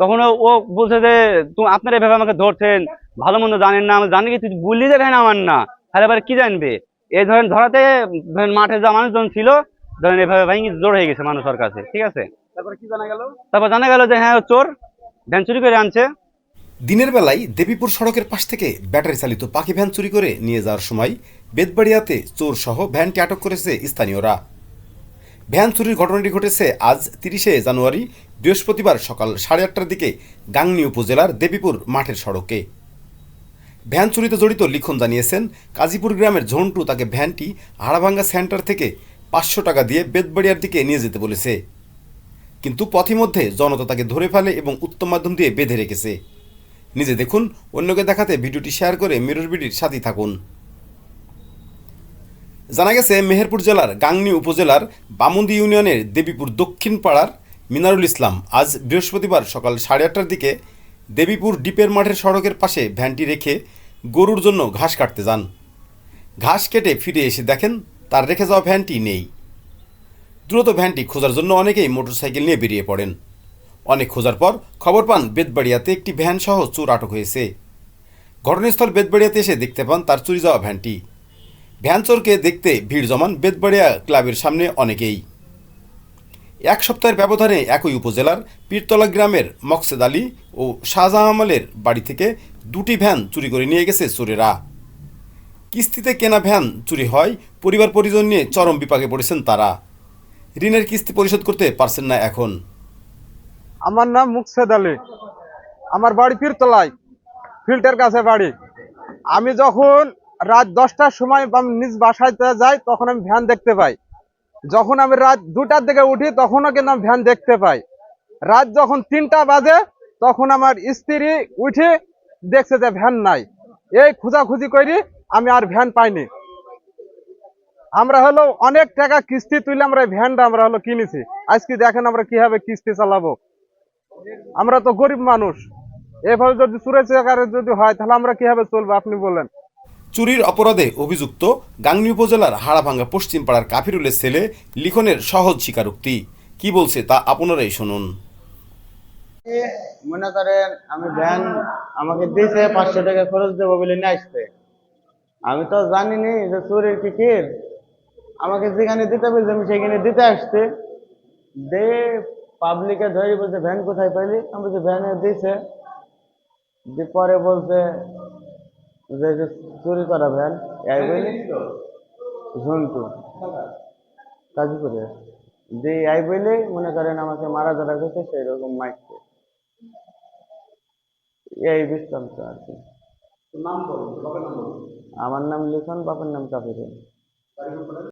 তখন ও- বলছে যে তুমি আপনারা এভাবে আমাকে ধরছেন ভালো মন্দ জানেন না আমি জানি কি তুই বললি যে ভ্যান আমার না। তাহলে এবার কি জানবে? এই ধরেন ধরাতে ধরেন মাঠে যা মানুষজন ছিল ধরেন এভাবে ভাঙি জোর হয়ে গেছে মানুষের কাছে ঠিক আছে? তারপরে কি জানা গেল? তারপর জানা গেল যে হ্যাঁ ও চোর ভ্যান চুরি করে আনছে। দিনের বেলায় দেবীপুর সড়কের পাশ থেকে ব্যাটারি চালিত পাখি ভ্যান চুরি করে নিয়ে যাওয়ার সময় বেদবাড়িয়াতে চোর সহ ভ্যানটি আটক করেছে স্থানীয়রা। ভ্যান চুরির ঘটনাটি ঘটেছে আজ তিরিশে জানুয়ারি, বৃহস্পতিবার সকাল সাড়ে আটটার দিকে গাংনী উপজেলার দেবীপুর মাঠের সড়কে। ভ্যান চুরিতে জড়িত লিখন জানিয়েছেন, কাজীপুর গ্রামের ঝন্টু তাকে ভ্যানটি হাড়াভাঙ্গা সেন্টার থেকে পাঁচশো টাকা দিয়ে বেদবাড়িয়ার দিকে নিয়ে যেতে বলেছে। কিন্তু পথিমধ্যে জনতা তাকে ধরে ফেলে এবং উত্তম মাধ্যম দিয়ে বেঁধে রেখেছে। নিজে দেখুন, অন্যকে দেখাতে ভিডিওটি শেয়ার করে মিরর বিডির সাথেই থাকুন। জানা গেছে, মেহেরপুর জেলার গাংনী উপজেলার বামুন্দি ইউনিয়নের দেবীপুর দক্ষিণ পাড়ার মিনারুল ইসলাম আজ বৃহস্পতিবার সকাল সাড়ে আটটার দিকে দেবীপুর ডিপের মাঠের সড়কের পাশে ভ্যানটি রেখে গরুর জন্য ঘাস কাটতে যান। ঘাস কেটে ফিরে এসে দেখেন, তার রেখে যাওয়া ভ্যানটি নেই। দ্রুত ভ্যানটি খোঁজার জন্য অনেকেই মোটরসাইকেল নিয়ে বেরিয়ে পড়েন। অনেক খোঁজার পর খবর পান বেদবাড়িয়াতে একটি ভ্যান সহ চোর আটক হয়েছে। ঘটনাস্থল বেদবাড়িয়াতে এসে দেখতে পান, তার চুরি যাওয়া ভ্যানটি। ভ্যান চোরকে দেখতে ভিড় জমান বেদবাড়িয়া ক্লাবের সামনে অনেকেই। এক সপ্তাহের ব্যবধানে একই উপজেলার পীরতলা গ্রামের মকসেদ আলী ও শাহজাহামালের বাড়ি থেকে দুটি ভ্যান চুরি করে নিয়ে গেছে চোরেরা। কিস্তিতে কেনা ভ্যান চুরি হয়, পরিবার পরিজন নিয়ে চরম বিপাকে পড়েছেন তারা। ঋণের কিস্তি পরিশোধ করতে পারছেন না এখন। আমার নাম মুকসেদ আলী। আমার বাড়ি পীরতলায়, ফিল্টার কাছে বাড়ি। আমি যখন রাত দশটার সময় আমি নিজ বাসায় যাই তখন আমি ভ্যান দেখতে পাই। যখন আমি রাত দুটার দিকে উঠি, তখনও কিন্তু আমি ভ্যান দেখতে পাই। রাত যখন তিনটা বাজে, তখন আমার স্ত্রী উঠে দেখছে যে ভ্যান নাই। এই খোঁজাখুঁজি করি, আমি আর ভ্যান পাইনি। আমরা হলো অনেক টাকা কিস্তি তুলে আমরা ভ্যানটা আমরা হলো কিনেছি। আজকে দেখেন আমরা কীভাবে কিস্তি চালাবো। আমরা তো গরিব মানুষ। এভাবে যদি চুরে চাকারে যদি হয়, তাহলে আমরা কীভাবে চলবো, আপনি বলেন। চুরির অপরাধে অভিযুক্ত গাংনী উপজেলার হাড়াভাঙ্গা পশ্চিম পাড়ার কাফিরুলের ছেলে লিখনের সহজ স্বীকারোক্তি। কি বলছে তা আপনারাই শুনুন। মনে করেন আমি ভ্যান আমাকে দিয়েছে পাঁচশো টাকা খরচ দেবো বলে নিয়ে আসতে আমি তো জানিনি যে চুরির কি টিকিট আমাকে যেখানে দিতে বলছে আমি সেখানে দিতে আসতে দে পাবলিকে ধরে বলছে ভ্যান কোথায় পাইলি? আমি বলছি ভ্যানে দিয়েছে দিয়ে পরে বলছে চুরি করা ভ্যান ঝন্টু। কাজীপুরে দিয়ে এই বলে মনে করেন আমাকে মারা ধরা গেছে সেই রকম মাইকছে এই বৃত্তান্ত আর কি। আমার নাম লিখন বাপের নাম কাপিরুল।